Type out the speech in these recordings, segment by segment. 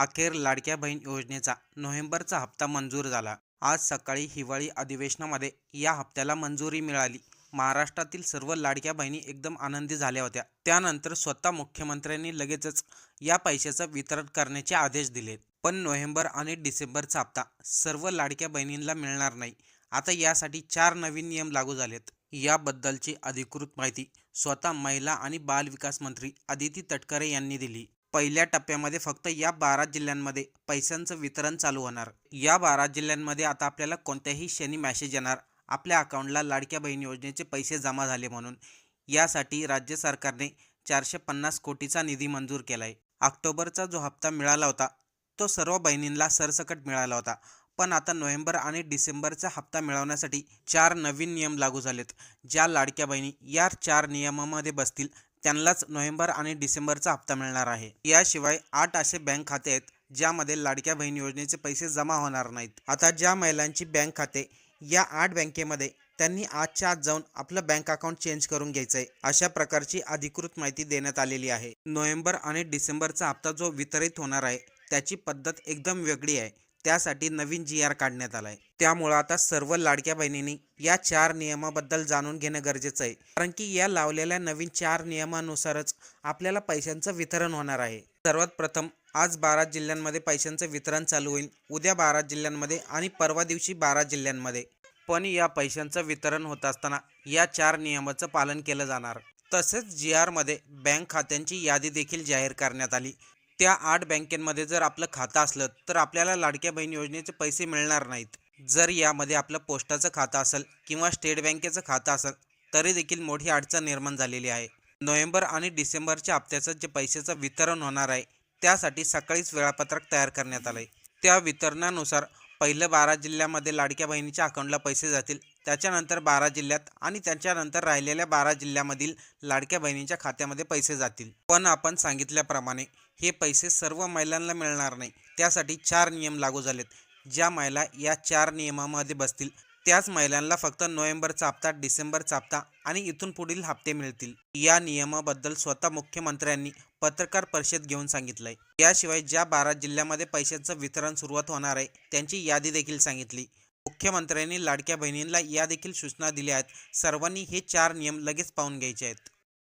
अखेर लाडक्या बहीण योजनेचा नोव्हेंबरचा हप्ता मंजूर झाला. आज सकाळी हिवाळी अधिवेशनामध्ये या हप्त्याला मंजुरी मिळाली. महाराष्ट्रातील सर्व लाडक्या बहिणी एकदम आनंदी झाल्या होत्या. त्यानंतर स्वतः मुख्यमंत्र्यांनी लगेचच या पैशाचं वितरण करण्याचे आदेश दिले पण नोव्हेंबर आणि डिसेंबरचा हप्ता सर्व लाडक्या बहिणींना मिळणार नाही. आता यासाठी चार नवीन नियम लागू झालेत. याबद्दलची अधिकृत माहिती स्वतः महिला आणि बाल विकास मंत्री अदिती तटकरे यांनी दिली. पहिल्या टप्प्यामध्ये फक्त या बारा जिल्ह्यांमध्ये पैशांचं वितरण चालू होणार. या बारा जिल्ह्यांमध्ये आता आपल्याला कोणत्याही शनी मॅसेज येणार. आपल्या अकाउंटला लाडक्या बहीण योजनेचे पैसे जमा झाले म्हणून. यासाठी राज्य सरकारने चारशे पन्नास कोटीचा निधी मंजूर केला आहे ऑक्टोबरचा जो हप्ता मिळाला होता तो सर्व बहिणींना सरसकट मिळाला होता. पण आता नोव्हेंबर आणि डिसेंबरचा हप्ता मिळवण्यासाठी चार नवीन नियम लागू झालेत. ज्या लाडक्या बहिणी या चार नियमामध्ये बसतील त्यांनाच नोव्हेंबर आणि डिसेंबरचा हप्ता मिळणार आहे. याशिवाय आठ असे बँक खाते आहेत ज्यामध्ये लाडक्या बहीण योजनेचे पैसे जमा होणार नाहीत. आता ज्या महिलांची बँक खाते या आठ बँकेमध्ये त्यांनी आजच्या आज जाऊन आपलं बँक अकाउंट चेंज करून घ्यायचं आहे अशा प्रकारची अधिकृत माहिती देण्यात आलेली आहे. नोव्हेंबर आणि डिसेंबरचा हप्ता जो वितरित होणार आहे त्याची पद्धत एकदम वेगळी आहे. त्यासाठी नवीन जी आर काढण्यात आला आहे त्यामुळं आता सर्व लाडक्या बहिणींनी या चार नियमाबद्दल जाणून घेणं गरजेचं आहे. कारण की या लावलेल्या नवीन चार नियमानुसारच आपल्याला पैशांचं वितरण होणार आहे. सर्वात प्रथम आज बारा जिल्ह्यांमध्ये पैशांचं वितरण चालू होईल. उद्या बारा जिल्ह्यांमध्ये आणि परवा दिवशी बारा जिल्ह्यांमध्ये. पण या पैशांचं वितरण होत असताना या चार नियमाचं पालन केलं जाणार. तसेच जी आरमध्ये बँक खात्यांची यादी देखील जाहीर करण्यात आली. त्या आठ बँकेमध्ये जर आपलं खातं असलं तर आपल्याला लाडक्या बहीण योजनेचे पैसे मिळणार नाहीत. जर यामध्ये आपलं पोस्टाचं खातं असेल किंवा स्टेट बँकेचं खातं असेल तरी देखील मोठी अडचण निर्माण झालेली आहे. नोव्हेंबर आणि डिसेंबरच्या हप्त्याचं जे पैशाचं वितरण होणार आहे त्यासाठी सकाळीच वेळापत्रक तयार करण्यात आलं आहे त्या वितरणानुसार पहिलं बारा जिल्ह्यामध्ये लाडक्या बहिणीच्या अकाउंटला पैसे जातील त्याच्यानंतर बारा जिल्ह्यात आणि त्याच्यानंतर राहिलेल्या बारा जिल्ह्यामधील लाडक्या बहिणींच्या खात्यामध्ये पैसे जातील. पण आपण सांगितल्याप्रमाणे हे पैसे सर्व महिलांना मिळणार नाही. त्यासाठी चार नियम लागू झालेत. ज्या महिला या चार नियमामध्ये बसतील त्याच महिलांना फक्त नोव्हेंबरचा हप्ता डिसेंबरचा हप्ता आणि इथून पुढील हप्ते मिळतील. या नियमाबद्दल स्वतः मुख्यमंत्र्यांनी पत्रकार परिषद घेऊन सांगितलंय. याशिवाय ज्या बारा जिल्ह्यामध्ये पैशांचं वितरण सुरुवात होणार आहे त्यांची यादी देखील सांगितली. मुख्यमंत्र्यांनी लाडक्या बहिणींना या देखील सूचना दिल्या आहेत. सर्वांनी हे चार नियम लगेच पाहून घ्यायचे आहेत.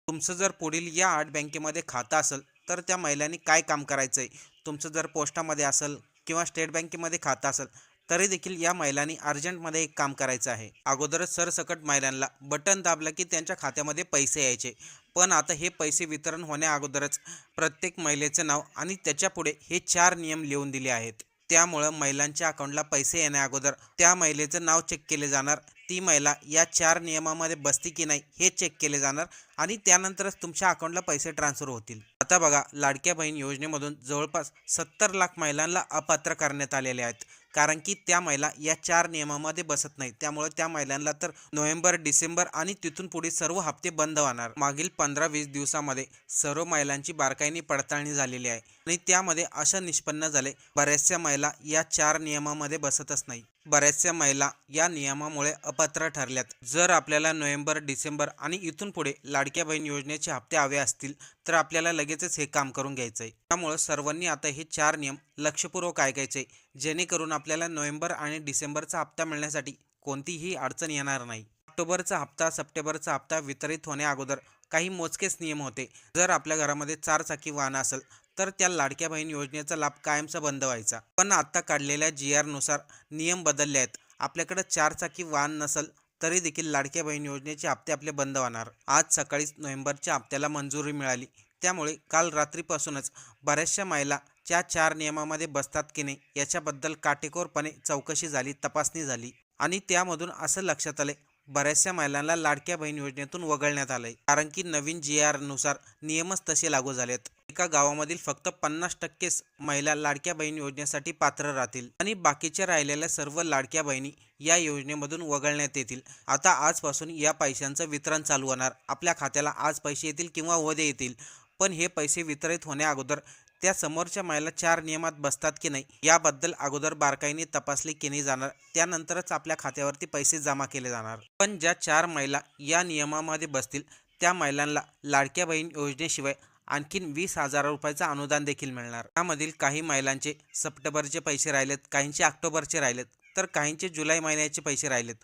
तुमचं जर पुढील या आठ बँकेमध्ये खातं असेल तर त्या महिलांनी काय काम करायचं आहे तुमचं जर पोस्टामध्ये असेल किंवा स्टेट बँकेमध्ये खातं असेल तरी देखील या महिलांनी अर्जंटमध्ये एक काम करायचं आहे. अगोदरच सरसकट महिलांना बटन दाबलं की त्यांच्या खात्यामध्ये पैसे यायचे. पण आता हे पैसे वितरण होण्या अगोदरच प्रत्येक महिलेचं नाव आणि त्याच्यापुढे हे चार नियम लिहून दिले आहेत. त्यामुळं महिलांच्या अकाउंटला पैसे येण्या अगोदर त्या महिलेचं नाव चेक केले जाणार. ती महिला या चार नियमामध्ये बसती की नाही हे चेक केले जाणार आणि त्यानंतरच तुमच्या अकाउंटला पैसे ट्रान्सफर होतील. आता बघा लाडक्या बहीण योजनेमधून जवळपास सत्तर लाख महिलांना अपात्र करण्यात आलेल्या आहेत. कारण की त्या महिला या चार नियमामध्ये बसत नाहीत. त्यामुळे त्या महिलांना तर नोव्हेंबर डिसेंबर आणि तिथून पुढे सर्व हप्ते बंद होणार. मागील पंधरा वीस दिवसामध्ये सर्व महिलांची बारकाईने पडताळणी झालेली आहे. आणि त्यामध्ये अशा निष्पन्न झाले बऱ्याचशा महिला या चार नियमामध्ये बसतच नाही बऱ्याचशा महिला या नियमामुळे अपात्र ठरल्यात. जर आपल्याला नोव्हेंबर डिसेंबर आणि इथून पुढे लाडक्या बहीण योजनेचे हप्ते हवे असतील तर आपल्याला लगेचच हे काम करून घ्यायचं आहे त्यामुळं सर्वांनी आता हे चार नियम लक्षपूर्वक ऐकायचे जेणेकरून आपल्याला नोव्हेंबर आणि डिसेंबरचा हप्ता मिळण्यासाठी कोणतीही अडचण येणार नाही. ऑक्टोबरचा हप्ता सप्टेंबरचा हप्ता वितरित होण्या अगोदर काही मोजकेच नियम होते. जर आपल्या घरामध्ये चार चाकी वाहन असेल तर त्या लाडक्या बहीण योजनेचा लाभ कायमचा बंद व्हायचा. पण आता काढलेल्या जी आरनुसार नियम बदलले आहेत. आपल्याकडे चार चाकी वाहन नसेल तरी देखील लाडक्या बहीण योजनेचे हप्ते आपले बंद होणार. आज सकाळीच नोव्हेंबरच्या हप्त्याला मंजुरी मिळाली. त्यामुळे काल रात्रीपासूनच बऱ्याचशा महिला त्या चार नियमामध्ये बसतात की नाही याच्याबद्दल काटेकोरपणे चौकशी झाली तपासणी झाली आणि त्यामधून असं लक्षात आले बऱ्याचशा महिलांना लाडक्या बहीण योजनेतून वगळण्यात आलंय. कारण की नवीन जी आरनुसार नियमच तसे लागू झालेत. एका गावामधील फक्त पन्नास टक्केच महिला लाडक्या बहीण योजनेसाठी पात्र राहतील आणि बाकीच्या राहिलेल्या सर्व लाडक्या बहिणी या योजनेमधून वगळण्यात येतील. आता आजपासून या पैशांचं वितरण चालू होणार. आपल्या खात्याला आज पैसे येतील किंवा उद्या येतील पण हे पैसे वितरित होण्या अगोदर त्या समोरच्या महिला चार नियमात बसतात की नाही याबद्दल अगोदर बारकाईने तपासणी केली जाणार. त्यानंतरच आपल्या खात्यावरती पैसे जमा केले जाणार. पण ज्या चार महिला या नियमामध्ये बसतील त्या महिलांना लाडक्या बहीण योजनेशिवाय आणखीन वीस हजार रुपयाचं अनुदान देखील मिळणार. त्यामधील काही महिलांचे सप्टेंबरचे पैसे राहिलेत काहींचे ऑक्टोबरचे राहिलेत तर काहींचे जुलै महिन्याचे पैसे राहिलेत.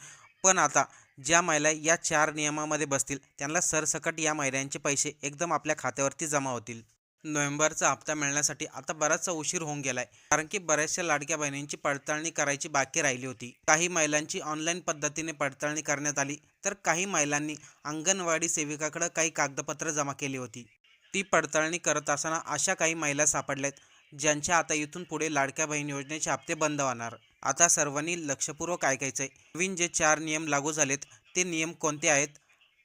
पण आता ज्या महिला या चार नियमामध्ये बसतील त्यांना सरसकट या महिलांचे पैसे एकदम आपल्या खात्यावरती जमा होतील. नोव्हेंबरचा हप्ता मिळण्यासाठी आता बराचसा उशीर होऊन गेलाय कारण की बऱ्याचशा लाडक्या बहिणींची पडताळणी करायची बाकी राहिली होती. काही महिलांची ऑनलाईन पद्धतीने पडताळणी करण्यात आली तर काही महिलांनी अंगणवाडी सेविकाकडे काही कागदपत्र जमा केली होती. ती पडताळणी करत असताना अशा काही महिला सापडल्यात ज्यांच्या आता इथून पुढे लाडक्या बहीण योजनेचे हप्ते बंद होणार. आता सर्वांनी लक्षपूर्वक ऐकायचं आहे नवीन जे चार नियम लागू झालेत ते नियम कोणते आहेत?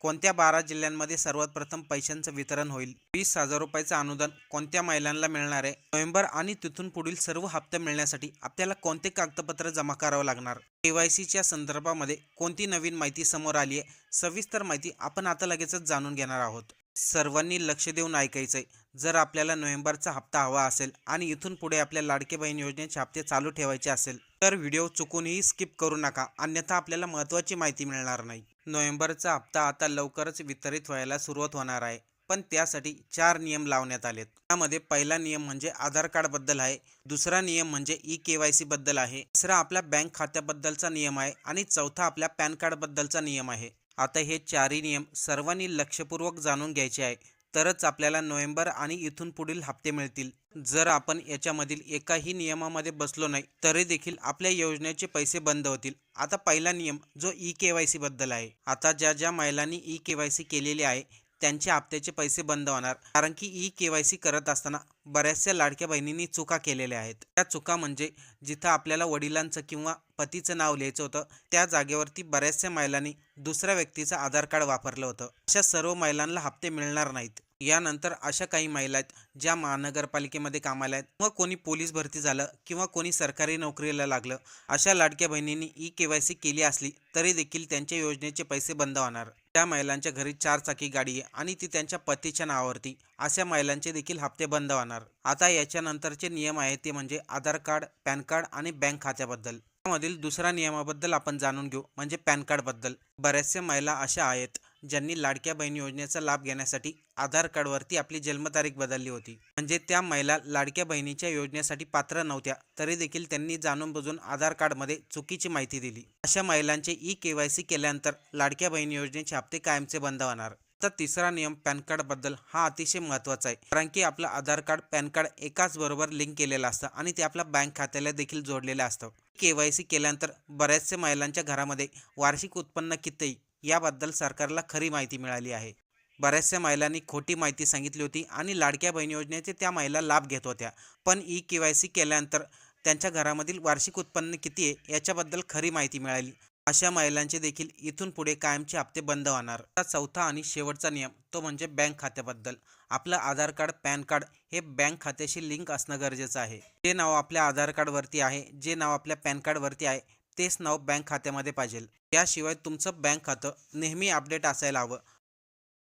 कोणत्या बारा जिल्ह्यांमध्ये सर्वात प्रथम पैशांचं वितरण होईल? वीस हजार रुपयाचं अनुदान कोणत्या महिलांना मिळणार आहे? नोव्हेंबर आणि तिथून पुढील सर्व हप्ते मिळण्यासाठी आपल्याला कोणते कागदपत्र जमा करावं लागणार? केवायसीच्या संदर्भामध्ये कोणती नवीन माहिती समोर आली आहे सविस्तर माहिती आपण आता लगेचच जाणून घेणार आहोत. सर्वांनी लक्ष देऊन ऐकायचं आहे जर आपल्याला नोव्हेंबरचा हप्ता हवा असेल आणि इथून पुढे आपल्या लाडके बहीण योजनेचे हप्ते चालू ठेवायचे असेल तर व्हिडिओ चुकूनही स्किप करू नका. अन्यथा आपल्याला महत्त्वाची माहिती मिळणार नाही. नोव्हेंबरचा हप्ता आता लवकरच वितरित व्हायला सुरुवात होणार आहे. पण त्यासाठी चार नियम लावण्यात आलेत. त्यामध्ये पहिला नियम म्हणजे आधार कार्डबद्दल आहे. दुसरा नियम म्हणजे ई के वाय सी बद्दल आहे. तिसरा आपल्या बँक खात्याबद्दलचा नियम आहे. आणि चौथा आपल्या पॅन कार्डबद्दलचा नियम आहे. आता हे चारही नियम सर्वांनी लक्षपूर्वक जाणून घ्यायचे आहे. तरच आपल्याला नोव्हेंबर आणि इथून पुढील हप्ते मिळतील. जर आपण याच्यामधील एकाही नियमामध्ये बसलो नाही तरी देखील आपल्या योजनेचे पैसे बंद होतील. आता पहिला नियम जो ई के वाय सी बद्दल आहे. आता ज्या ज्या महिलांनी ई के वाय सी केलेली आहे त्यांचे हप्त्याचे पैसे बंद होणार. कारण की ई के वाय सी करत असताना बऱ्याचशा लाडक्या बहिणींनी चुका केलेल्या आहेत. त्या चुका म्हणजे जिथं आपल्याला वडिलांचं किंवा पतीचं नाव लिहायचं होतं त्या जागेवरती बऱ्याचशा महिलांनी दुसऱ्या व्यक्तीचं आधार कार्ड वापरलं होतं. अशा सर्व महिलांना हप्ते मिळणार नाहीत. यानंतर अशा काही महिला आहेत ज्या महानगरपालिकेमध्ये कामाला आहेत. किंवा कोणी पोलीस भरती झालं किंवा कोणी सरकारी नोकरीला लागलं अशा लाडक्या बहिणींनी ई के वाय सी केली असली तरी देखील त्यांच्या योजनेचे पैसे बंद होणार. त्या महिलांच्या घरी चार चाकी गाडी आहे आणि ती त्यांच्या पतीच्या नावावरती अशा महिलांचे देखील हप्ते बंद होणार. आता याच्यानंतरचे नियम आहेत ते म्हणजे आधार कार्ड पॅन कार्ड आणि बँक खात्याबद्दल. त्यामधील दुसऱ्या नियमाबद्दल आपण जाणून घेऊ म्हणजे पॅन कार्डबद्दल. बऱ्याचशा महिला अशा आहेत ज्यांनी लाडक्या बहीण योजनेचा लाभ घेण्यासाठी आधार कार्डवरती आपली जन्मतारीख बदलली होती. म्हणजे त्या महिला लाडक्या बहिणीच्या योजनेसाठी पात्र नव्हत्या तरी देखील त्यांनी जाणून बुजून आधार कार्डमध्ये चुकीची माहिती दिली. अशा महिलांचे ई के वाय सी केल्यानंतर लाडक्या बहीण योजनेचे हप्ते कायमचे बंद होणार. तर तिसरा नियम पॅन कार्डबद्दल हा अतिशय महत्त्वाचा आहे कारण की आपलं आधार कार्ड पॅन कार्ड एकाच बरोबर लिंक केलेलं असतं आणि ते आपल्या बँक खात्याला देखील जोडलेलं असतं. के वाय सी केल्यानंतर बऱ्याचशा महिलांच्या घरामध्ये वार्षिक उत्पन्न किती याबद्दल सरकारला खरी माहिती मिळाली आहे. बऱ्याचशा महिलांनी खोटी माहिती सांगितली होती आणि लाडक्या बहीण योजनेचे त्या महिला लाभ घेत होत्या. पण ई के वाय सी केल्यानंतर त्यांच्या घरामधील वार्षिक उत्पन्न किती आहे याच्याबद्दल खरी माहिती मिळाली. अशा महिलांचे देखील इथून पुढे कायमचे हप्ते बंद होणार. चौथा आणि शेवटचा नियम तो म्हणजे बँक खात्याबद्दल. आपलं आधार कार्ड पॅन कार्ड हे बँक खात्याशी लिंक असणं गरजेचं आहे. जे नाव आपल्या आधार कार्डवरती आहे जे नाव आपल्या पॅन कार्डवरती आहे तेच नाव बँक खात्यामध्ये पाहिजे याशिवाय तुमचं बँक खातं नेहमी अपडेट असायला हवं.